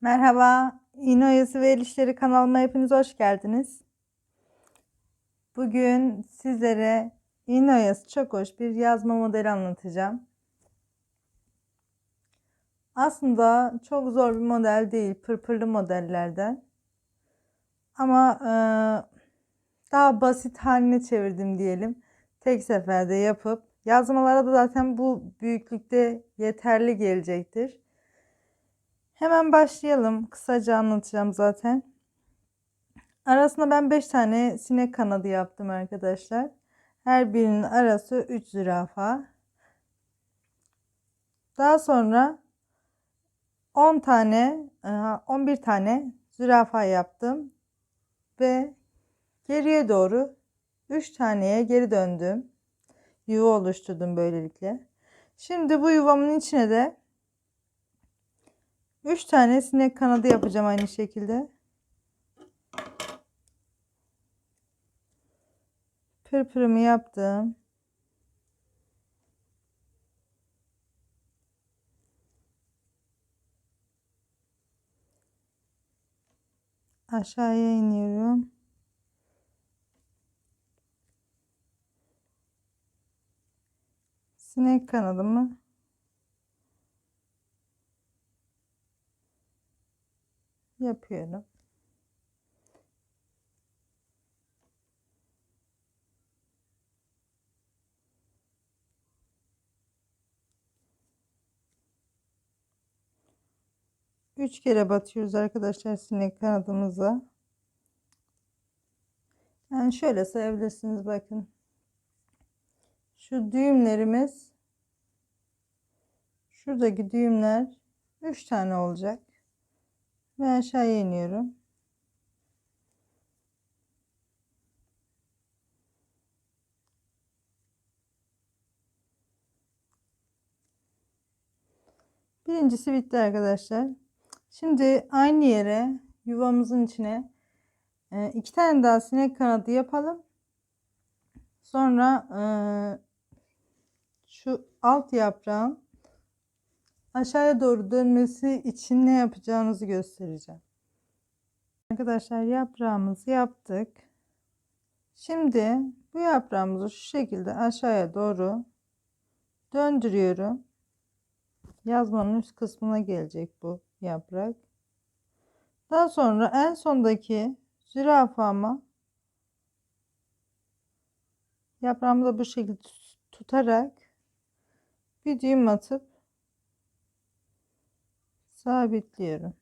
Merhaba, İğne ve El kanalıma hepiniz hoş geldiniz. Bugün sizlere İğne çok hoş bir yazma modeli anlatacağım. Aslında çok zor bir model değil, pırpırlı modellerden. Ama e, daha basit haline çevirdim diyelim. Tek seferde yapıp yazmalara da zaten bu büyüklükte yeterli gelecektir. Hemen başlayalım. Kısaca anlatacağım zaten. Arasında ben 5 tane sinek kanadı yaptım arkadaşlar. Her birinin arası 3 zürafa. Daha sonra 10 tane 11 tane zürafa yaptım. Ve geriye doğru 3 taneye geri döndüm. Yuva oluşturdum böylelikle. Şimdi bu yuvamın içine de 3 tane sinek kanadı yapacağım aynı şekilde. Pırpırımı yaptım. Aşağıya iniyorum. Sinek kanadımı yapıyorum. Üç kere batıyoruz arkadaşlar sinek kanadımıza. Yani şöyle sayabilirsiniz bakın. Şu düğümlerimiz şuradaki düğümler 3 tane olacak ve aşağıya iniyorum. Birincisi bitti arkadaşlar. Şimdi aynı yere yuvamızın içine e, iki tane daha sinek kanadı yapalım. Sonra e, şu alt yaprağın aşağıya doğru dönmesi için ne yapacağınızı göstereceğim. Arkadaşlar yaprağımızı yaptık. Şimdi bu yaprağımızı şu şekilde aşağıya doğru döndürüyorum. Yazmanın üst kısmına gelecek bu yaprak. Daha sonra en sondaki zürafama yaprağımı da bu şekilde tutarak bir düğüm atıp sabitliyorum.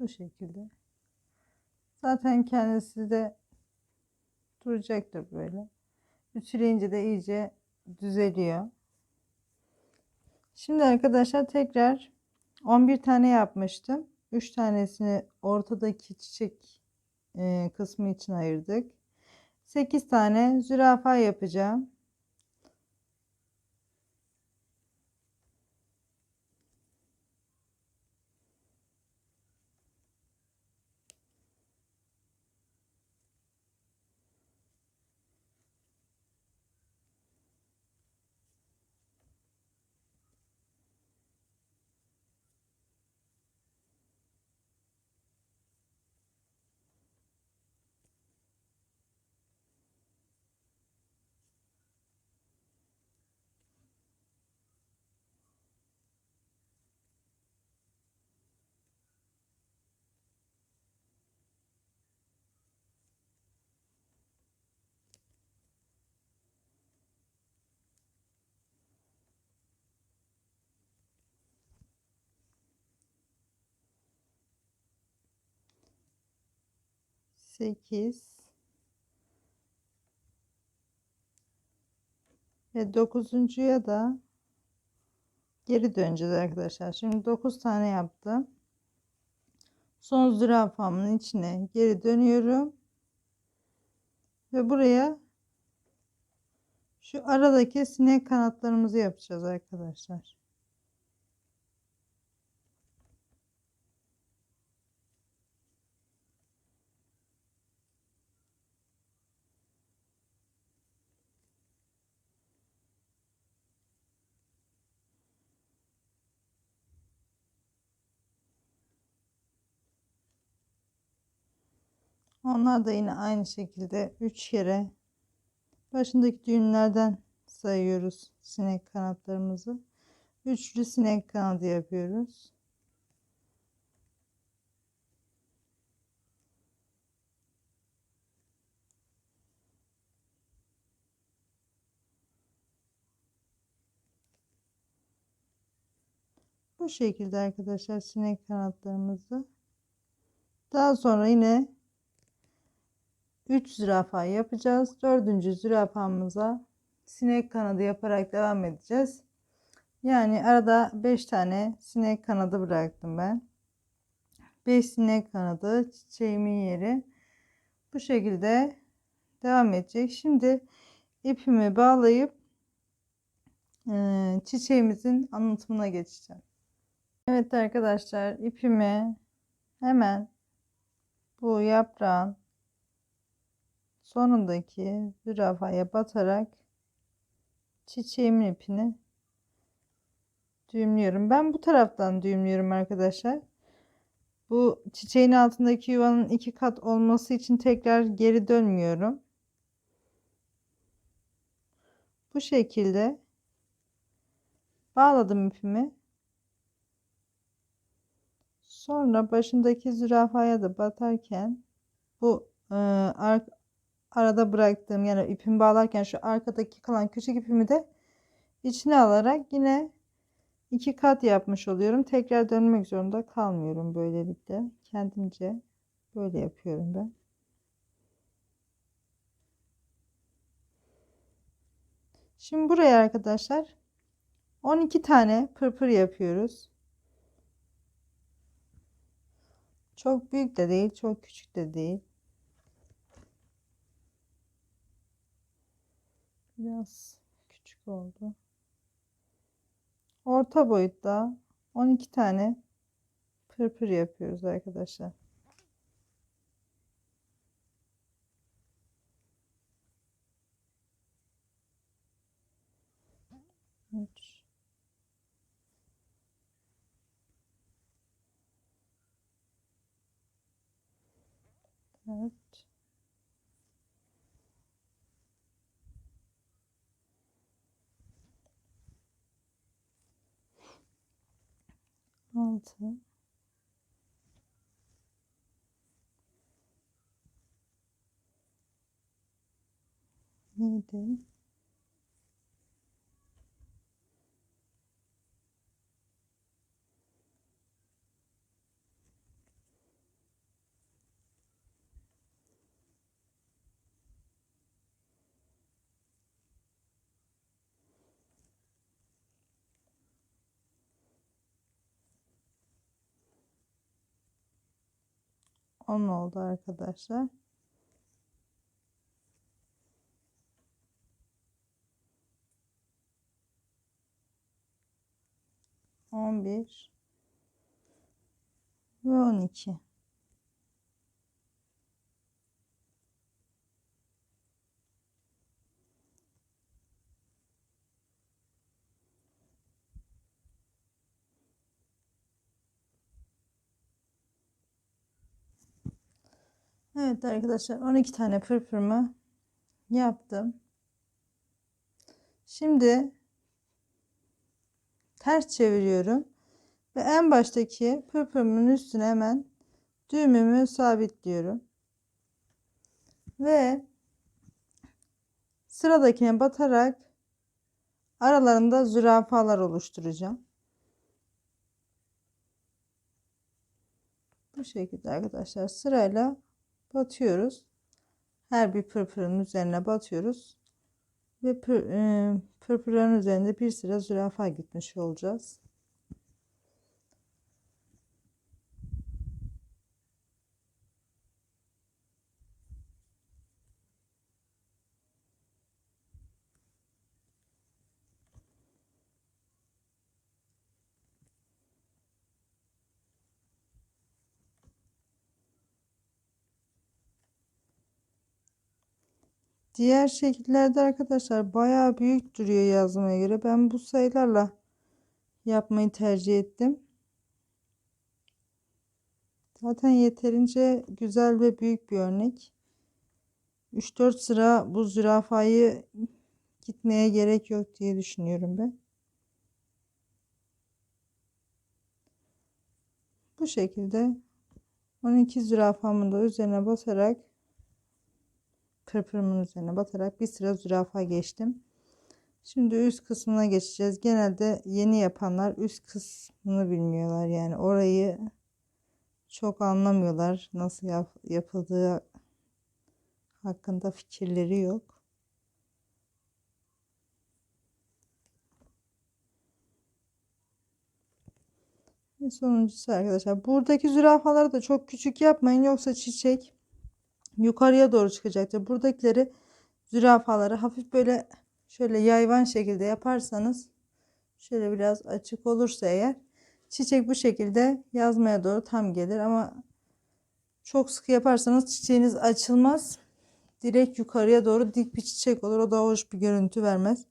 Bu şekilde. Zaten kendisi de duracaktır böyle. Ütüleyince de iyice düzeliyor. Şimdi arkadaşlar tekrar 11 tane yapmıştım. 3 tanesini ortadaki çiçek e, kısmı için ayırdık. 8 tane zürafa yapacağım. Sekiz ve dokuzuncuya da geri döneceğiz arkadaşlar. Şimdi dokuz tane yaptım. Son zürafamın içine geri dönüyorum. Ve buraya şu aradaki sinek kanatlarımızı yapacağız arkadaşlar. Onlar da yine aynı şekilde 3 kere başındaki düğümlerden sayıyoruz sinek kanatlarımızı. Üçlü sinek kanadı yapıyoruz. Bu şekilde arkadaşlar sinek kanatlarımızı. Daha sonra yine 3 zürafa yapacağız. Dördüncü zürafamıza sinek kanadı yaparak devam edeceğiz. Yani arada 5 tane sinek kanadı bıraktım ben. 5 sinek kanadı çiçeğimin yeri. Bu şekilde devam edecek. Şimdi ipimi bağlayıp e, çiçeğimizin anlatımına geçeceğim. Evet arkadaşlar ipimi hemen bu yaprağın sonundaki zürafaya batarak çiçeğimin ipini düğümlüyorum. Ben bu taraftan düğümlüyorum arkadaşlar. Bu çiçeğin altındaki yuvanın iki kat olması için tekrar geri dönmüyorum. Bu şekilde bağladım ipimi. Sonra başındaki zürafaya da batarken bu e, arada bıraktığım yani ipimi bağlarken şu arkadaki kalan küçük ipimi de içine alarak yine iki kat yapmış oluyorum. Tekrar dönmek zorunda kalmıyorum böylelikle. Kendimce böyle yapıyorum ben. Şimdi buraya arkadaşlar 12 tane pırpır yapıyoruz. Çok büyük de değil, çok küçük de değil. Biraz küçük oldu. Orta boyutta 12 tane pırpır yapıyoruz arkadaşlar. Üç. Dört. Altı. Yedi. On oldu arkadaşlar. On bir ve on iki. Evet arkadaşlar 12 tane pırpırımı yaptım. Şimdi ters çeviriyorum ve en baştaki pırpırımın üstüne hemen düğümümü sabitliyorum. Ve sıradakine batarak aralarında zürafalar oluşturacağım. Bu şekilde arkadaşlar sırayla batıyoruz. Her bir pırpırın üzerine batıyoruz. Ve pır, e, pırpırların üzerinde bir sıra zürafa gitmiş olacağız. Diğer şekillerde arkadaşlar bayağı büyük duruyor yazmaya göre. Ben bu sayılarla yapmayı tercih ettim. Zaten yeterince güzel ve büyük bir örnek. 3-4 sıra bu zürafayı gitmeye gerek yok diye düşünüyorum ben. Bu şekilde 12 zürafamın da üzerine basarak pırpırımın üzerine batarak bir sıra zürafa geçtim. Şimdi üst kısmına geçeceğiz. Genelde yeni yapanlar üst kısmını bilmiyorlar. Yani orayı çok anlamıyorlar. Nasıl yap yapıldığı hakkında fikirleri yok. Sonuncusu arkadaşlar. Buradaki zürafaları da çok küçük yapmayın. Yoksa çiçek yukarıya doğru çıkacaktır. Buradakileri zürafaları hafif böyle şöyle yayvan şekilde yaparsanız şöyle biraz açık olursa eğer çiçek bu şekilde yazmaya doğru tam gelir ama çok sıkı yaparsanız çiçeğiniz açılmaz. Direkt yukarıya doğru dik bir çiçek olur. O da hoş bir görüntü vermez.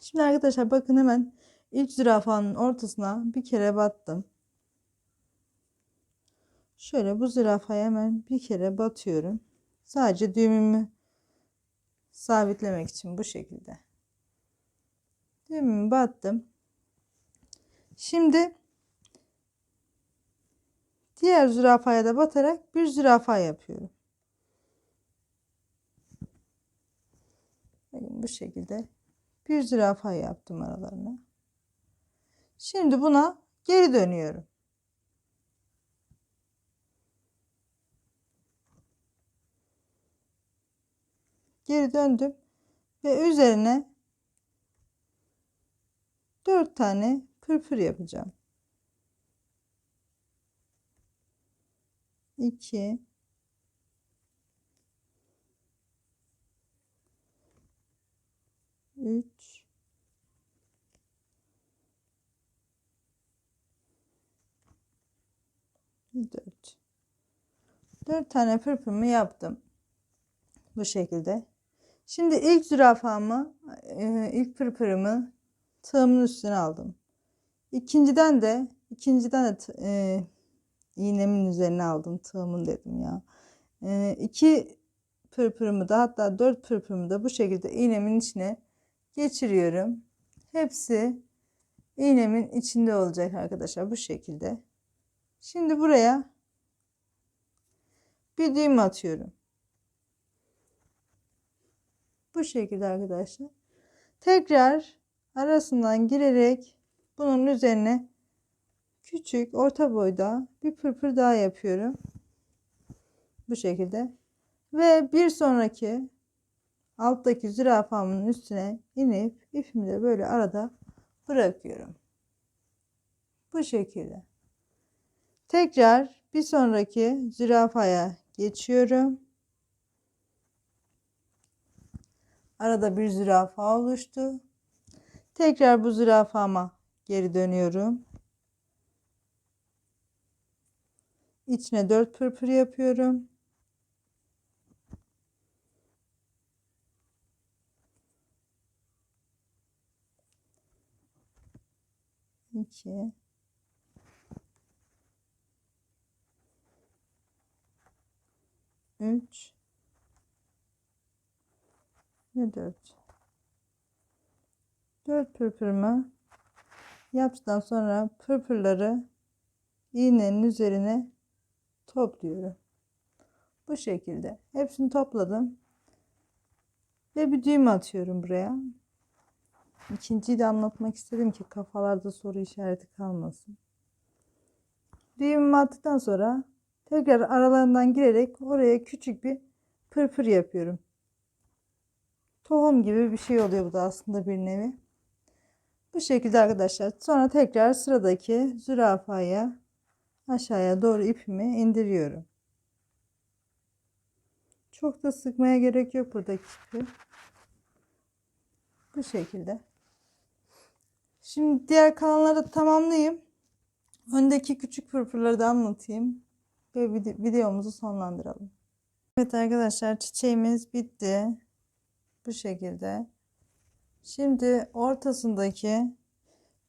Şimdi arkadaşlar bakın hemen ilk zürafanın ortasına bir kere battım. Şöyle bu zürafaya hemen bir kere batıyorum. Sadece düğümümü sabitlemek için bu şekilde. Düğümümü battım. Şimdi diğer zürafaya da batarak bir zürafa yapıyorum. Bakın bu şekilde bir zürafa yaptım aralarına. Şimdi buna geri dönüyorum. Geri döndüm ve üzerine 4 tane pırpır yapacağım. 2 3 4 4 tane pırpırımı yaptım. Bu şekilde. Şimdi ilk zürafamı, e, ilk pırpırımı tığımın üstüne aldım. İkinciden de, ikinciden de e, iğnemin üzerine aldım. Tığımın dedim ya. E, iki pırpırımı da hatta dört pırpırımı da bu şekilde iğnemin içine geçiriyorum. Hepsi iğnemin içinde olacak arkadaşlar bu şekilde. Şimdi buraya bir düğüm atıyorum. Bu şekilde arkadaşlar. Tekrar arasından girerek bunun üzerine küçük orta boyda bir pırpır daha yapıyorum. Bu şekilde. Ve bir sonraki alttaki zürafamın üstüne inip ipimi de böyle arada bırakıyorum. Bu şekilde. Tekrar bir sonraki zürafaya geçiyorum. Arada bir zürafa oluştu. Tekrar bu zürafama geri dönüyorum. İçine 4 pırpır yapıyorum. İki. Üç. Ve dört. Dört pırpırımı yaptıktan sonra pırpırları iğnenin üzerine topluyorum. Bu şekilde. Hepsini topladım. Ve bir düğüm atıyorum buraya. İkinciyi de anlatmak istedim ki kafalarda soru işareti kalmasın. Düğümümü attıktan sonra tekrar aralarından girerek oraya küçük bir pırpır yapıyorum. Tohum gibi bir şey oluyor bu da aslında bir nevi. Bu şekilde arkadaşlar. Sonra tekrar sıradaki zürafaya aşağıya doğru ipimi indiriyorum. Çok da sıkmaya gerek yok buradaki ipi. Bu şekilde. Şimdi diğer kalanları tamamlayayım. Öndeki küçük pırpırları da anlatayım. Ve videomuzu sonlandıralım. Evet arkadaşlar çiçeğimiz bitti. Bu şekilde. Şimdi ortasındaki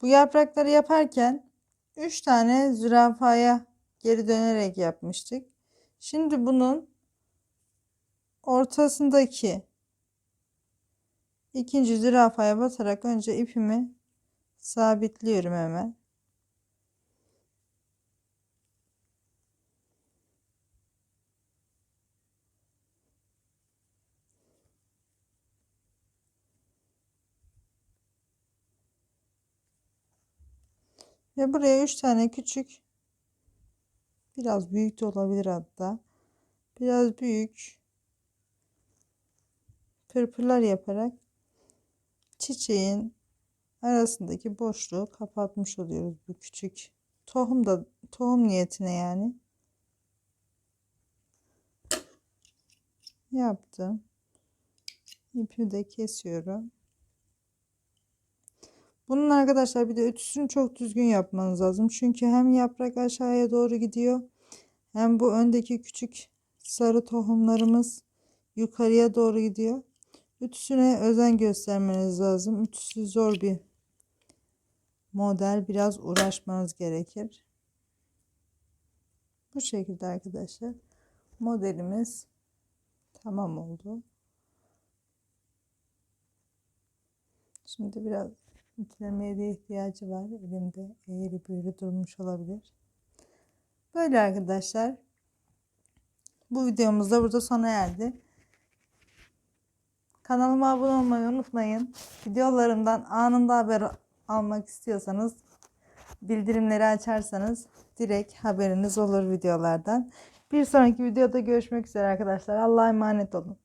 bu yaprakları yaparken 3 tane zürafaya geri dönerek yapmıştık. Şimdi bunun ortasındaki ikinci zürafaya basarak önce ipimi sabitliyorum hemen. Ve buraya 3 tane küçük biraz büyük de olabilir hatta. Biraz büyük pırpırlar yaparak çiçeğin arasındaki boşluğu kapatmış oluyoruz bu küçük. Tohum da tohum niyetine yani. Yaptım. İpi de kesiyorum bunun arkadaşlar bir de ütüsünü çok düzgün yapmanız lazım çünkü hem yaprak aşağıya doğru gidiyor hem bu öndeki küçük sarı tohumlarımız yukarıya doğru gidiyor Ütüsüne özen göstermeniz lazım. Ütüsü zor bir model. Biraz uğraşmanız gerekir. Bu şekilde arkadaşlar. Modelimiz tamam oldu. Şimdi biraz ütülemeye de ihtiyacı var. Elimde eğri büğrü durmuş olabilir. Böyle arkadaşlar. Bu videomuz da burada sona erdi. Kanalıma abone olmayı unutmayın. Videolarımdan anında haber almak istiyorsanız bildirimleri açarsanız direkt haberiniz olur videolardan. Bir sonraki videoda görüşmek üzere arkadaşlar. Allah'a emanet olun.